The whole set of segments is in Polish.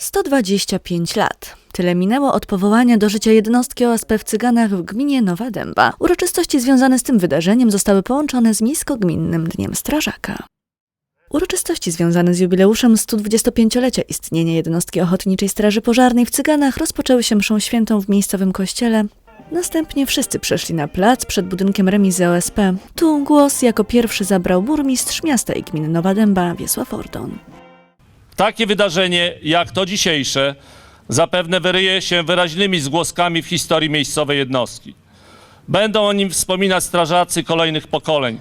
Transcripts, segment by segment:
125 lat. Tyle minęło od powołania do życia jednostki OSP w Cyganach w gminie Nowa Dęba. Uroczystości związane z tym wydarzeniem zostały połączone z Miejsko-Gminnym Dniem Strażaka. Uroczystości związane z jubileuszem 125-lecia istnienia jednostki Ochotniczej Straży Pożarnej w Cyganach rozpoczęły się mszą świętą w miejscowym kościele. Następnie wszyscy przeszli na plac przed budynkiem remizy OSP. Tu głos jako pierwszy zabrał burmistrz miasta i gminy Nowa Dęba Wiesław Ordon. Takie wydarzenie jak to dzisiejsze zapewne wyryje się wyraźnymi zgłoskami w historii miejscowej jednostki. Będą o nim wspominać strażacy kolejnych pokoleń,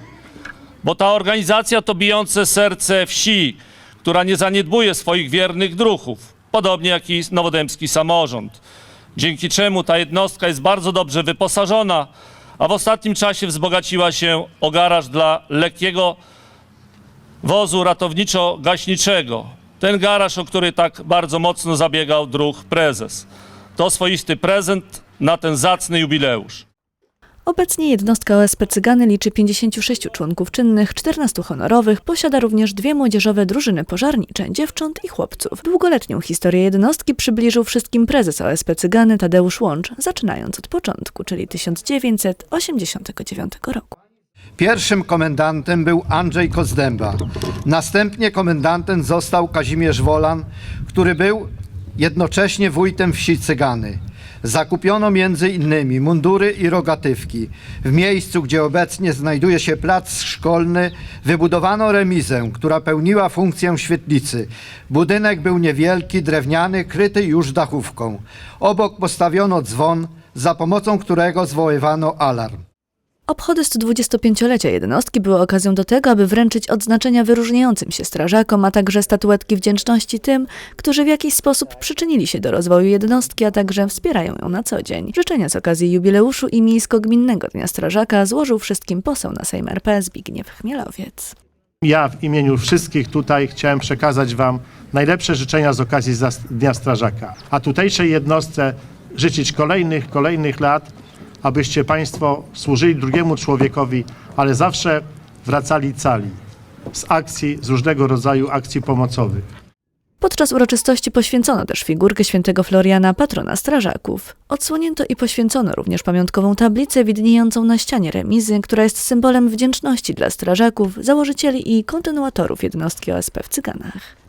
bo ta organizacja to bijące serce wsi, która nie zaniedbuje swoich wiernych druhów, podobnie jak i nowodębski samorząd. Dzięki czemu ta jednostka jest bardzo dobrze wyposażona, a w ostatnim czasie wzbogaciła się o garaż dla lekkiego wozu ratowniczo-gaśniczego. Ten garaż, o który tak bardzo mocno zabiegał druh prezes. To swoisty prezent na ten zacny jubileusz. Obecnie jednostka OSP Cygany liczy 56 członków czynnych, 14 honorowych, posiada również dwie młodzieżowe drużyny pożarnicze, dziewcząt i chłopców. Długoletnią historię jednostki przybliżył wszystkim prezes OSP Cygany Tadeusz Łącz, zaczynając od początku, czyli 1989 roku. Pierwszym komendantem był Andrzej Kozdęba. Następnie komendantem został Kazimierz Wolan, który był jednocześnie wójtem wsi Cygany. Zakupiono między innymi mundury i rogatywki. W miejscu, gdzie obecnie znajduje się plac szkolny, wybudowano remizę, która pełniła funkcję świetlicy. Budynek był niewielki, drewniany, kryty już dachówką. Obok postawiono dzwon, za pomocą którego zwoływano alarm. Obchody 125-lecia jednostki były okazją do tego, aby wręczyć odznaczenia wyróżniającym się strażakom, a także statuetki wdzięczności tym, którzy w jakiś sposób przyczynili się do rozwoju jednostki, a także wspierają ją na co dzień. Życzenia z okazji jubileuszu i Miejsko-Gminnego Dnia Strażaka złożył wszystkim poseł na Sejm RP Zbigniew Chmielowiec. Ja w imieniu wszystkich tutaj chciałem przekazać Wam najlepsze życzenia z okazji Dnia Strażaka. A tutejszej jednostce życzyć kolejnych, kolejnych lat, abyście Państwo służyli drugiemu człowiekowi, ale zawsze wracali cali z akcji, z różnego rodzaju akcji pomocowych. Podczas uroczystości poświęcono też figurkę świętego Floriana, patrona strażaków. Odsłonięto i poświęcono również pamiątkową tablicę widniejącą na ścianie remizy, która jest symbolem wdzięczności dla strażaków, założycieli i kontynuatorów jednostki OSP w Cyganach.